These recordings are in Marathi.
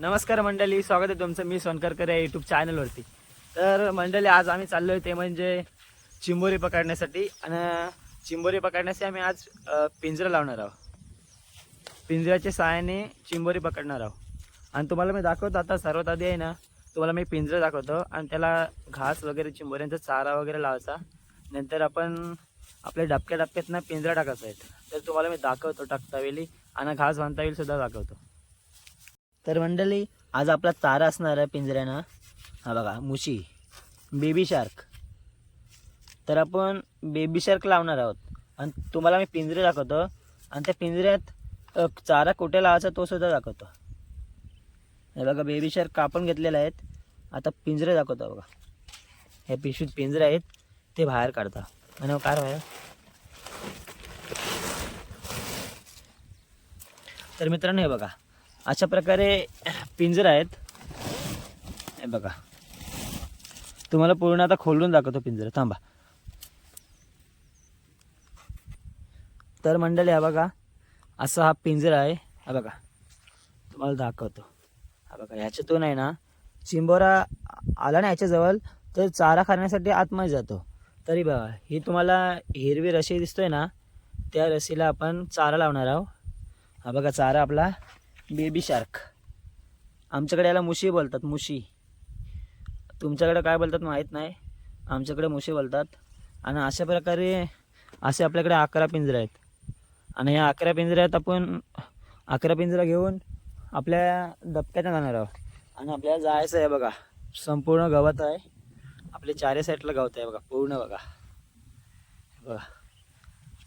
नमस्कार मंडळी स्वागत आहे तुमचं मी सोनकरकर या यूट्यूब चॅनलवरती तर मंडळी आज आम्ही चाललो आहे ते म्हणजे चिंबोरी पकडण्यासाठी आणि चिंबोरी पकडण्यासाठी आम्ही आज पिंजरं पिंजरा लावणार आहोत. पिंजऱ्याच्या सहाय्याने चिंबोरी पकडणार आहोत. आणि तुम्हाला मी दाखवतो आता सर्वात आधी आहे ना तुम्हाला मी पिंजरा दाखवतो आणि त्याला घास वगैरे चिंबोऱ्यांचा चारा वगैरे लावायचा. नंतर आपण आपल्या डबक्या डबक्यात ना पिंजरा टाकायचा आहे. तर तुम्हाला मी दाखवतो टाकता वेळी आणि घास बांधता येईल सुद्धा दाखवतो. तर मंडळी आज आपला चारा असणार आहे पिंजऱ्यानं. हा बघा मुशी. बेबी शार्क तर आपण बेबी शार्क लावणार आहोत. आणि तुम्हाला मी पिंजरे दाखवतो. आणि त्या पिंजऱ्यात चारा कुठे लावायचा तो सुद्धा दाखवतो. हे बघा बेबी शार्क कापून घेतलेले आहेत. आता पिंजरे दाखवतो बघा. हे पिशवीत पिंजरे आहेत. ते बाहेर काढता. आणि काय बाहेर तर मित्रांनो हे बघा. अशा प्रकारे पिंजर आहेत. हे बघा. तुम्हाला पूर्ण आता खोलून दाखवतो पिंजरा. थांबा. तर मंडळी हा बघा. असा हा पिंजरा आहे. हा बघा. तुम्हाला दाखवतो. हा बघा ह्याच्यातून आहे ना चिंबोरा आला ना ह्याच्याजवळ तर चारा खाण्यासाठी आतमध्ये जातो. तरी बघा ही तुम्हाला हिरवी रशी दिसतोय ना त्या रशीला आपण चारा लावणार आहोत. हा बघा चारा आपला बेबी शार्क. आमच्याकडे याला मुशी बोलतात मुशी. तुमच्याकडे काय बोलतात माहीत नाही. आमच्याकडे मुशी बोलतात. आणि अशा प्रकारे असे आपल्याकडे अकरा पिंजरे आहेत. आणि या अकरा पिंजऱ्यात आपण अकरा पिंजरा घेऊन आपल्या डबक्यात जाणार आहोत. आणि आपल्याला जायचं आहे बघा. संपूर्ण गवत आहे. आपल्या चारही साईडला गवत आहे बघा पूर्ण बघा. बघा.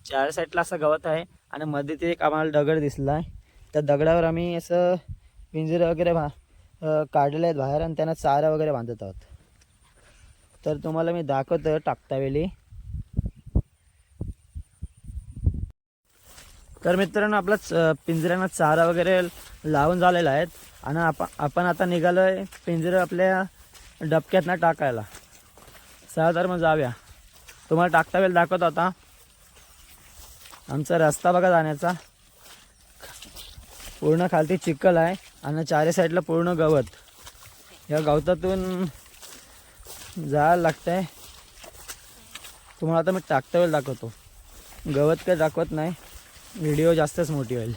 चार साईडला असं गवत आहे. आणि मध्ये ते एक आम्हाला दगड दिसला आहे त्या दगडावर आम्ही असं पिंजरे वगैरे भा काढले आहेत बाहेर आणि त्यांना चारा वगैरे बांधत आहोत. तर तुम्हाला मी दाखवतो टाकता वेळी. तर मित्रांनो आपला च- पिंजऱ्यांना चारा वगैरे लावून झालेला आहेत आणि आपण आपण आता निघालो आहे पिंजरं आपल्या डबक्यातनं टाकायला. सहा तर मग जाऊया. तुम्हाला टाकता वेळ दाखवतो आता. आमचा रस्ता बघा जाण्याचा. पूर्ण खालती चिखल आहे आणि चारी साईडला पूर्ण गवत. या गवतातून जायला लागतंय. तुम्हाला आता मी टाकता वेळ दाखवतो. गवत काही दाखवत नाही. व्हिडिओ जास्तच मोठी होईल.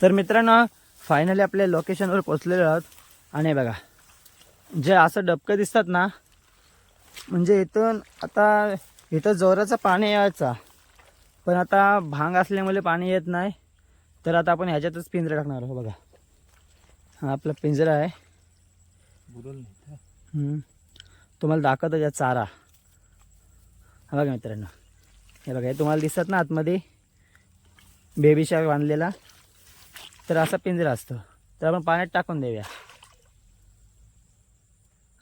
तर मित्रांनो फायनली आपल्या लोकेशनवर पोचलेलो आहोत. आणि बघा जे असं डबकं दिसतात ना म्हणजे इथून आता इथं जोराचं पाणी यायचा. पण आता भांग असल्यामुळे पाणी येत नाही. तर आता आपण ह्याच्यातच पिंजरा टाकणार आहोत बघा. हा आपला पिंजरा आहे. तुम्हाला दाखवतो या चारा. हा बघा मित्रांनो. हे बघा हे तुम्हाला दिसतात ना आतमध्ये? बेबी शार्क बांधलेला. तर असा पिंजरा असतो. तर आपण पाण्यात टाकून देऊया.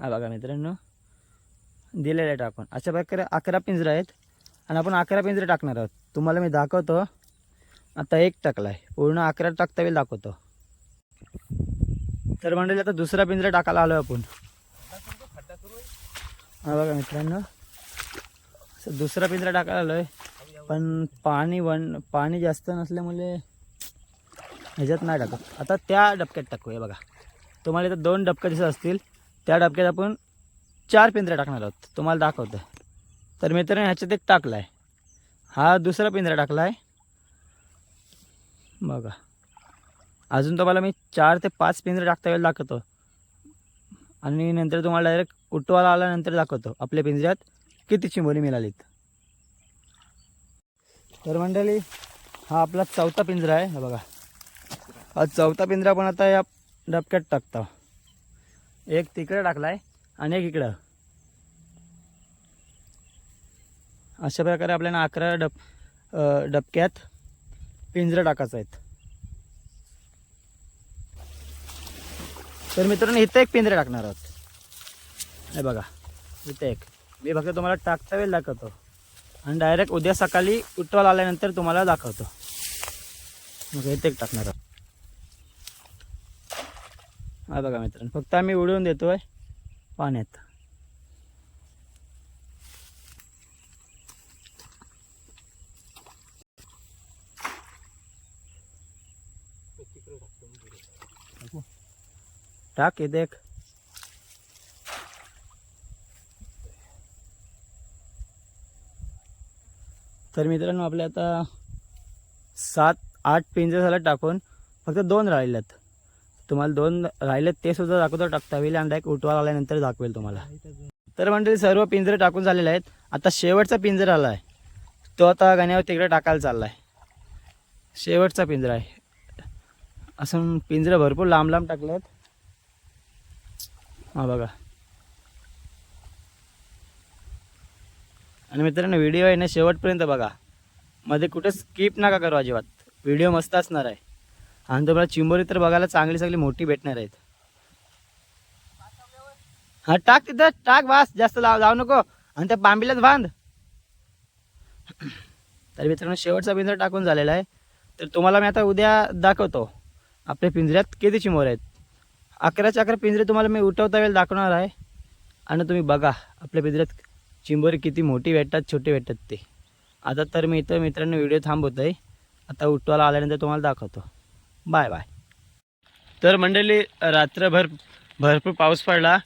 हा बघा मित्रांनो. दिलेलं आहे टाकून. अशा प्रकारे अकरा पिंजरं आहेत. आणि आपण अकरा पिंजरे टाकणार आहोत तुम्हाला मी दाखवतो. आता एक टाकला आहे पूर्ण अकरा टाकता वेळी दाखवतो. तर मंडळी आता दुसरा पिंजरा टाकायला आलो आपण. हा बघा मित्रांनो असं दुसरा पिंजरा टाकायला आलो आहे पण पाणी वन पाणी जास्त नसल्यामुळे ह्याच्यात नाही टाकत. आता त्या डबक्यात टाकूया बघा. तुम्हाला इथं दोन डबक्या दिसत असतील. त्या डबक्यात आपण चार पिंजरे टाकणार आहोत. तुम्हाला दाखवतो तर मित्रांनो ह्याच्यात एक टाकला आहे हा दुसरा पिंजरा टाकला आहे बघा. अजून तुम्हाला मी चार ते पाच पिंजरे टाकता वेळेला दाखवतो. आणि नंतर तुम्हाला डायरेक्ट उठवायला आल्यानंतर दाखवतो. आपल्या पिंजऱ्यात किती चिंबोली मिळालीत. तर मंडळी हा आपला चौथा पिंजरा आहे. हा बघा. हा चौथा पिंजरा पण आता या डबक्यात टाकतो. एक तिकडे टाकला आहे आणि एक इकडं. अशा प्रकारे आपल्याला अकरा डब डबक्यात पिंजरं टाकायचं आहेत. तर मित्रांनो इथं एक पिंजरे टाकणार आहोत. हे बघा इथं एक. मी फक्त तुम्हाला टाकता वेळ दाखवतो. आणि डायरेक्ट उद्या सकाळी उठवाल आल्यानंतर तुम्हाला दाखवतो. मग इथे एक टाकणार आहोत. हा बघा मित्रांनो फक्त आम्ही उडवून देतोय पाण्यात. टाक हे देख तर मित्रांनो आपले आता सात आठ पिंजरे झालं टाकून. फक्त दोन राहिलेत तुम्हाला दोन राहिलेत ते सुद्धा दाखवतो टाकता येईल आणि डायरेक्ट उठवा आल्यानंतर दाखवेल तुम्हाला. तर म्हणजे सर्व पिंजरे टाकून झालेले आहेत. आता शेवटचा पिंजरा आला आहे तो आता गाण्यावर तिकडे टाकायला चालला आहे शेवटचा पिंजरा आहे. असं पिंजरं भरपूर लांब लांब टाकलेत. हा बघा. आणि मित्रांनो व्हिडिओ आहे ना शेवटपर्यंत बघा. मध्ये कुठे स्किप नका करू अजिबात. व्हिडिओ मस्त असणार आहे. आणि तुम्हाला चिंबोरी तर बघायला चांगली चांगली मोठी भेटणार आहेत. हा टाक तिथं टाक वास जास्त लाव जाऊ नको. आणि त्या बांबीलाच बांध. तर मित्रांनो शेवटचा पिंजरा टाकून झालेला आहे. तर तुम्हाला मी आता उद्या दाखवतो. आपल्या पिंजऱ्यात किती चिमोर आहेत. अकराच्या अकरा पिंजरे तुम्हाला मी उठवता वेळ दाखवणार आहे. आणि तुम्ही बघा आपल्या पिंजऱ्यात चिंबोरी किती मोठी भेटतात छोटी भेटतात ते. आता तर मी इथं मित्रांनो व्हिडिओ थांबवतो आहे आता उठवायला आल्यानंतर तुम्हाला दाखवतो. Bye bye. तर मंडळी रात्रभर भरपूर पाऊस पडला.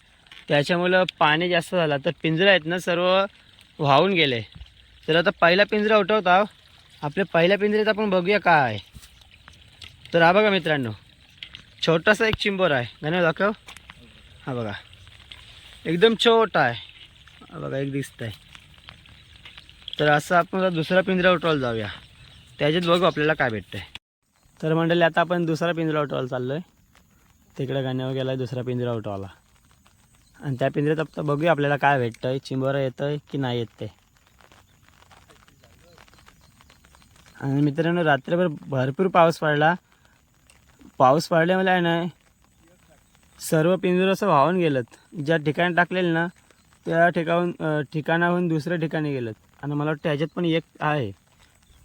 त्याच्यामुळं पाणी जास्त झालं. तर पिंजरा आहेत ना सर्व वाहून गेले. तर आता पहिला पिंजरा उठवता. आपल्या पहिल्या पिंजऱ्यात आपण बघूया काय आहे. तर हा बघा मित्रांनो. छोटासा एक चिंबर आहे. गाणं दाखव. हा बघा. एकदम छोटा आहे. हा बघा एक दिसत आहे तर असं आपण दुसरा पिंजरा उठवायला जाऊया. त्याच्यात बघू आपल्याला काय भेटतंय. तर मंडळी आता आपण दुसरा पिंजरा उठवायला चाललो आहे तिकडे गाण्यावर गेला आहे दुसरा पिंजरा उठवायला आणि त्या पिंजऱ्यात आता बघूया आपल्याला काय भेटतं आहे चिंबोरं येतं आहे की नाही येत ते आणि मित्रांनो रात्रभर भरपूर पाऊस पडला. पाऊस पडल्यामुळे आहे ना सर्व पिंजरं असं वाहून गेलं ज्या ठिकाणी टाकलेलं ना त्या ठिकाणून ठिकाणाहून दुसऱ्या ठिकाणी गेलं आणि मला वाटतं ह्याच्यात पण एक आहे.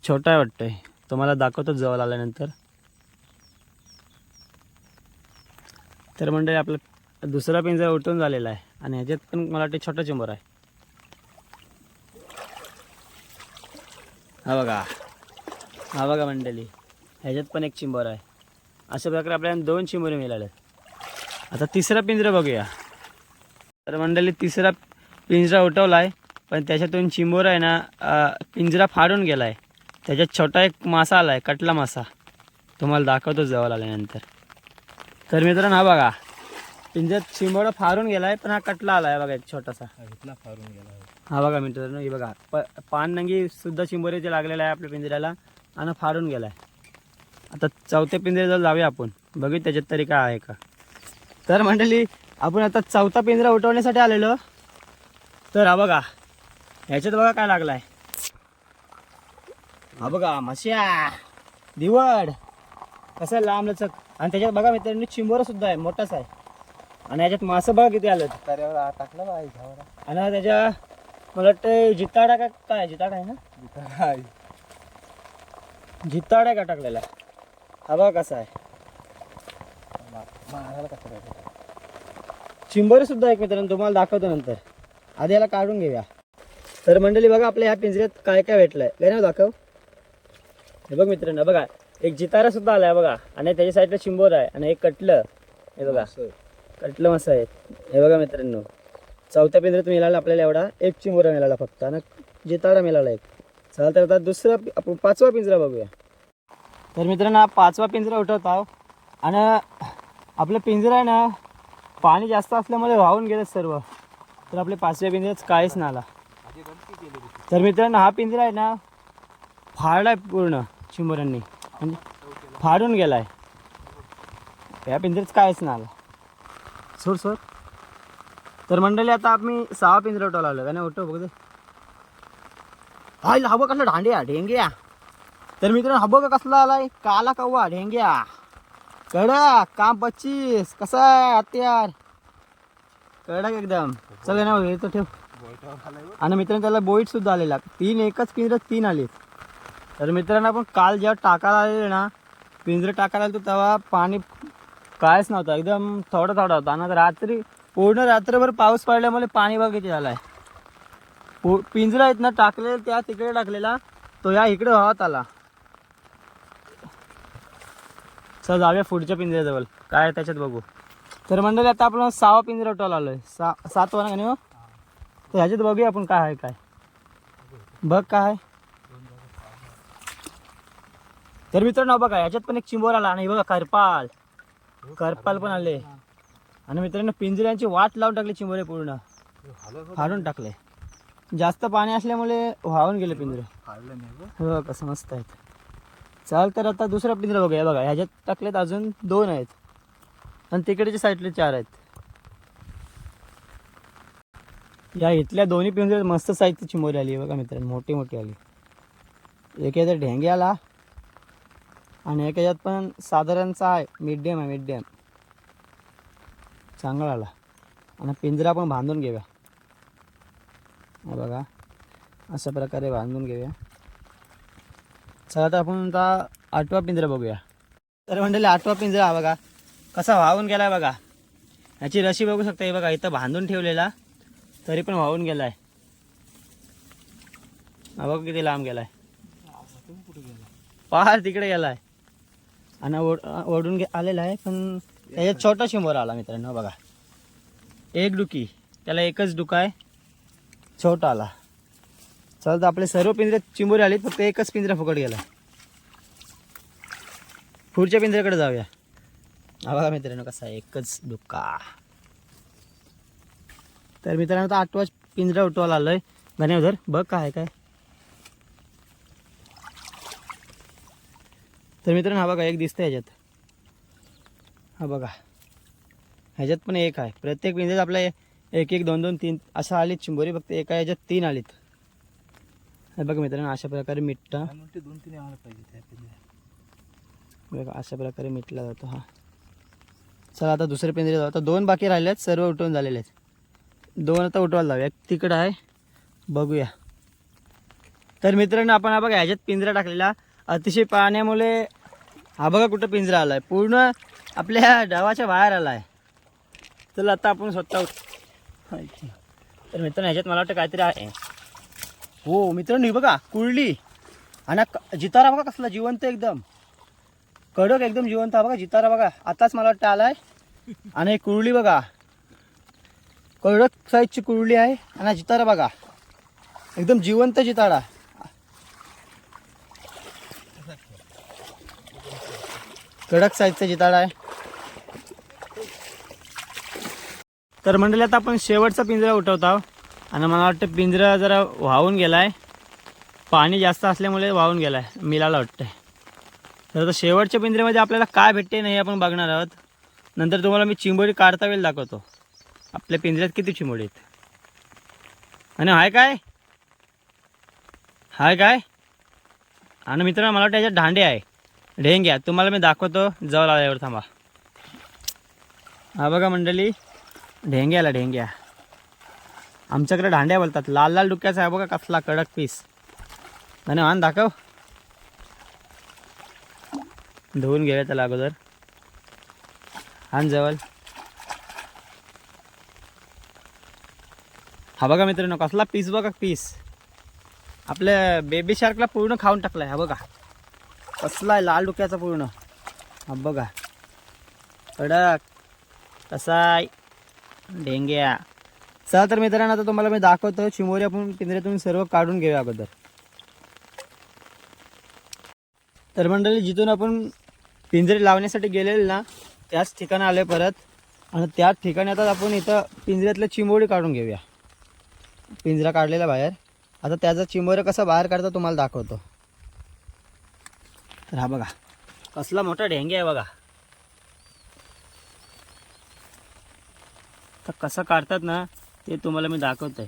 छोटा आहे वाटतं तुम्हाला दाखवतो जवळ आल्यानंतर. तर मंडळी आपला दुसरा पिंजरा उठून झालेला आहे. आणि ह्याच्यात पण मला वाटतं छोटा चिंबर आहे. हा बघा. हा बघा मंडळी. ह्याच्यात पण एक चिंबर आहे. अशा प्रकारे आपल्याला दोन चिंबोरे मिळाले. आता तिसरा पिंजरा बघूया. तर मंडळी तिसरा पिंजरा उठवला आहे पण त्याच्यातून चिंबोर आहे ना पिंजरा फाडून गेला आहे त्याच्यात छोटा एक मासा आला आहे कटला मासा. तुम्हाला दाखवतो जवळ आल्यानंतर. तर मित्रांनो हा बघा. पिंजऱ्यात चिंबोरा फारून गेला आहे पण हा कटला आला आहे बघा एक छोटासा. इथला फारून गेला हा बघा मित्रांनो हे बघा. प पान नंगी सुद्धा चिंबोरीचे लागलेला आहे आपल्या पिंजऱ्याला आणि फाडून गेला आहे आता चौथ्या पिंजऱ्याजवळ जाऊया आपण. बघू त्याच्यात तरी काय आहे का. तर मंडळी आपण आता चौथा पिंजरा उठवण्यासाठी आलेलो. तर हा बघा ह्याच्यात बघा काय लागलाय. हा बघा मश्या दिवड कसं लांब लचक. आणि त्याच्यात बघा मित्रांनो चिंबोरा सुद्धा आहे मोठाच आहे. आणि ह्याच्यात मासं बघा किती आलं टाकला घावरा आणि त्याच्या मला वाटतं जिताडा का काय जिताडा आहे ना? जिताडा का टाकलेला? हा बघा कसा आहे. काय चिंबोरी सुद्धा एक मित्रांनो तुम्हाला दाखवतो नंतर. आधी याला काढून घेऊया. तर मंडळी बघा आपल्या ह्या पिंजऱ्यात काय काय भेटलंय. गणव दाखव? हे बघ मित्रांनो बघा. एक जितारा सुद्धा आलाय बघा. आणि त्याच्या साईडला चिंबोर आहे आणि एक कटलं. हे बघा. कटलं मस्त आहे. हे बघा मित्रांनो. चौथ्या पिंजऱ्यात मिळाला आपल्याला एवढा. एक चिंबोरा मिळाला फक्त. आणि जिताडा मिळाला एक. चला तर आता दुसरा आपण पाचवा पिंजरा बघूया. तर मित्रांनो पाचवा पिंजरा उठवत. आहो आणि आपलं पिंजरा आहे ना पाणी जास्त असल्यामुळे वाहून गेलं सर्व. तर आपले पाचव्या पिंजऱ्यात काहीच नाही आला. तर मित्रांनो हा पिंजरा आहे ना फाडलाय पूर्ण चिंबरांनी म्हणजे फाडून गेलाय. या पिंजऱ्यात काहीच नाही आला. सोड सोड. तर मंडळी आता आम्ही सहा पिंजरा उठवला आलो त्याने नाही उठव बघ हाय हवं या ढांड्या? ढेंग्या. तर मित्रांनो हा का कसला आलाय. काला कव्वा ढेंग्या. कडक काम पच्चीस. कसा आहे हत्यार? कडक एकदम. चल ना येतो ठेव. आणि मित्रांनो त्याला बोईट सुद्धा आलेला. तीन एकच पिंजऱ्यात तीन आले. तर मित्रांनो आपण काल जेव्हा टाकायला आलेले ना पिंजरं टाकायला आलो तेव्हा पाणी कायच नव्हतं. एकदम थोडं थोडं होतं. आणि रात्री पूर्ण रात्रभर पाऊस पडल्यामुळे पाणी बघितलं किती आहे पु- पिंजरा आहेत ना टाकलेला त्या तिकडे टाकलेला. तो या इकडे वाहत आला. चल जाऊया पुढच्या पिंजऱ्याजवळ. काय त्याच्यात बघू. तर मंडळी आता आपण सहावा पिंजरा उठवायला आलोय. सा सात वारा हो? तर ह्याच्यात बघूया आपण काय आहे काय. बघ काय तर मित्रांनो बघा ह्याच्यात पण एक चिंबोर आला आणि बघा करपाल. करपाल पण आले. आणि मित्रांनो पिंजऱ्यांची वाट लावून टाकली चिंबोरे पूर्ण. हाडून टाकले. जास्त पाणी असल्यामुळे वाहून गेले पिंजरे. हो कसं मस्त आहेत. चाल तर आता दुसऱ्या पिंजरा बघूया. बघा ह्याच्यात टाकलेत अजून दोन आहेत. आणि तिकडच्या साईडले चार आहेत. या इथल्या दोन्ही पिंजऱ्यात मस्त साईजची चिमोरी आली बघा मित्रांनो. मोठी मोठी आली. एक याच्यात ढेंगे आला. आणि एक याच्यात पण साधारणचा आहे. मिडियम आहे मिडियम चांगला आला. आणि पिंजरा पण बांधून घेऊया. बघा. अशा प्रकारे बांधून घेऊया. चला आता आपण आता आठवा पिंजरा बघूया. तर म्हणले आठवा पिंजरा हा बघा. कसा वाहून गेला बघा. ह्याची रशी बघू शकता हे बघा इथं बांधून ठेवलेला. तरी पण वाहून गेलाय. हा बघ किती लांब गेलाय. पार तिकडे गेला आहे तिकडे गेलाय. आणि ओढ ओढून गे आलेला आहे पण त्याच्यात छोटा शिंबोर आला मित्रांनो बघा. एक डुकी त्याला एकच डुका आहे. छोटा आला. चल तर आपले सर्व पिंजरे चिंबोरी आलीत फक्त एकच पिंजरा फुकट गेला. पुढच्या पिंजऱ्याकडे जाऊया. हा बघा मित्रांनो कसा आहे एकच डुक्का तर मित्रांनो आता आठवा पिंजरा उठवायला आलोय. धन्यवाद बघ काय काय. तर मित्रांनो हा बघा एक दिसतं ह्याच्यात. हा बघा. ह्याच्यात पण एक आहे. प्रत्येक पिंजऱ्यात आपल्या एक एक दोन दोन तीन असं आलीत चिंबोरी फक्त एका ह्याच्यात तीन आलीत. बघा मित्रांनो अशा प्रकारे मिठा दोन तीन. बघा अशा प्रकारे मिटला जातो हा. चला आता दुसरे पिंजरे जाऊ. आता दोन बाकी राहिले आहेत सर्व उठवून झालेले आहेत. दोन आता उठवायला लावूया एक तिकडं आहे बघूया. तर मित्रांनो आपण हा बघा ह्याच्यात पिंजरा टाकलेला. अतिशय पाण्यामुळे हा बघा कुठं पिंजरा आला आहे पूर्ण आपल्या डावाच्या बाहेर आला आहे चला आता आपण स्वतः तर मित्रांनो ह्याच्यात मला वाटतं काहीतरी आहे. हो मित्रांनो ही बघा कुळली. आणि क- जितारा बघा कसला जिवंत एकदम. कडक एकदम जिवंत हा बघा जितारा बघा. आताच मला वाटतं आलाय. आणि कुरली बघा. कडक साईजची कुरळी आहे. आणि जितारा बघा. एकदम जिवंत जितारा. कडक साईजचा जिताडा आहे. तर मंडळी आता आपण शेवटचा पिंजरा उठवत आहोत. आणि मला वाटतं पिंजरा जरा वाहून गेलाय. पाणी जास्त असल्यामुळे वाहून गेलाय मिलाला वाटतंय. तर आता शेवटच्या पिंजऱ्यामध्ये आपल्याला काय भेटते नाही आपण बघणार आहोत. नंतर तुम्हाला मी चिंबोडी काढता वेळ दाखवतो. आपल्या पिंजऱ्यात किती चिंबोडी आहेत. आणि हाय काय? हाय काय? आणि मित्रांनो मला वाटतं याच्यात दांडे आहे. ढेंग्या तुम्हाला मी दाखवतो. जवळ आल्यावर थांबा. हा बघा मंडळी ढेंग्याला ढेंग्या. आमच्याकडे दांड्या बोलतात. लाल लाल डुक्याचा आहे बघा कसला कडक पीस आणि आण दाखव. धुवून घेऊया त्याला अगोदर. आण जवळ. हा बघा मित्रांनो कसला पीस बघा पीस आपल्या बेबी शार्कला पूर्ण खाऊन टाकलाय हा बघा. कसला आहे लाल डोक्याचा पूर्ण. हा बघा. कडक. कसा आहे? ढेंग्या चला तर मित्रांनो आता तुम्हाला मी दाखवतो चिमोरी आपण पिंजऱ्यातून सर्व काढून घेऊया अगोदर तर मंडळी जिथून आपण पिंजरे लावण्यासाठी गेलेले ना त्याच ठिकाणी आले परत. आणि त्याच ठिकाणी आता आपण इथं पिंजऱ्यातलं चिंबोरी काढून घेऊया. पिंजरा काढलेला बाहेर. आता त्याचा चिंबोरं कसं बाहेर काढतो तुम्हाला दाखवतो. तर हा बघा कसला मोठा ढेंगे आहे बघा. तर कसं काढतात ना ते तुम्हाला मी दाखवत आहे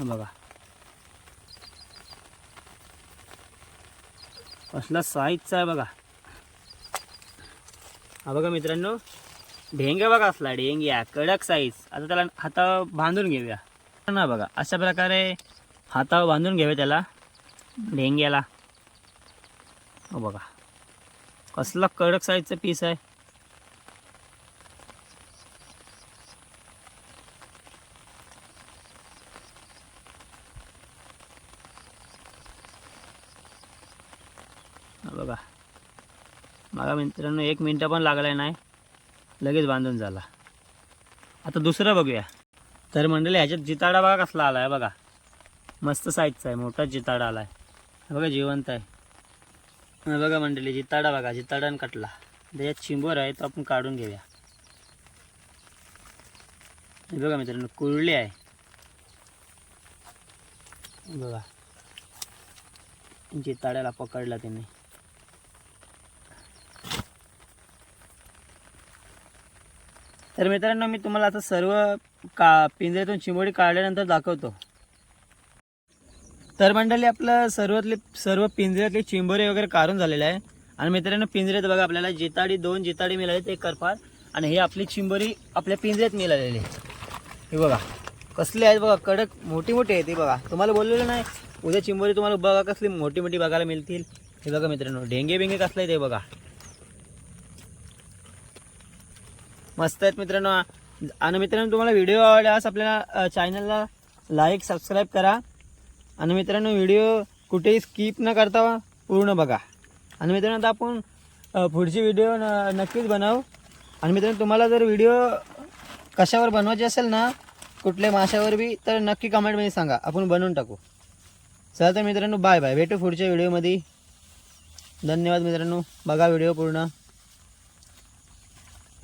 बघा. कसला साईजचा आहे बघा. हा बघा मित्रांनो ढेंग्या बघा असला ढेंग्या कडक साईज आता त्याला हातावर बांधून घेऊया. ना बघा अशा प्रकारे हातावर बांधून घेऊया त्याला ढेंग्याला. हो बघा. कसला कडक साईजचा पीस आहे हा मला मित्रांनो एक मिनटं पण लागलाय नाही. लगेच बांधून झाला. आता दुसरं बघूया. तर मंडळी ह्याच्यात जिताडा बघा कसला आला आहे बघा. मस्त साईजचा आहे मोठाच जिताडा आला आहे बघा जिवंत आहे. बघा मंडळी जिताडा बघा जिताडा आणि कटला. त्याच्यात चिंबोर आहे तो आपण काढून घेऊया. बघा मित्रांनो कुरळी आहे. बघा. जिताड्याला पकडला त्यांनी तर मित्रांनो मी तुम्हाला आता सर्व का पिंजऱ्यातून चिंबोडी काढल्यानंतर दाखवतो. तर मंडळी आपलं सर्वातले सर्व पिंजऱ्यातले चिंबोरे वगैरे काढून झालेले आहे. आणि मित्रांनो पिंजऱ्यात बघा आपल्याला जिताडी दोन जिताडी मिळाली एक करफार आणि हे आपली चिंबोरी आपल्या पिंजऱ्यात मिळालेली आहे. हे बघा कसले आहेत बघा कडक मोठी मोठी आहे ती बघा. तुम्हाला बोललेलं नाही उद्या चिंबोरी तुम्हाला बघा कसली मोठी मोठी बघायला मिळतील. हे बघा मित्रांनो ढेंगे बिंगे कसले आहेत ते बघा. मस्त आहेत मित्रांनो. आणि मित्रांनो तुम्हाला व्हिडिओ आवडल्यास आपल्याला चॅनलला लाईक सबस्क्राईब करा. आणि मित्रांनो व्हिडिओ कुठेही स्किप न करता पूर्ण बघा. आणि मित्रांनो आता आपण पुढची व्हिडिओ न नक्कीच बनवू. आणि मित्रांनो तुम्हाला जर व्हिडिओ कशावर बनवायचे असेल ना कुठल्या माशावर बी तर नक्की कमेंटमध्ये सांगा. आपण बनवून टाकू. चला तर मित्रांनो बाय बाय भेटू पुढच्या व्हिडिओमध्ये धन्यवाद मित्रांनो. बघा व्हिडिओ पूर्ण.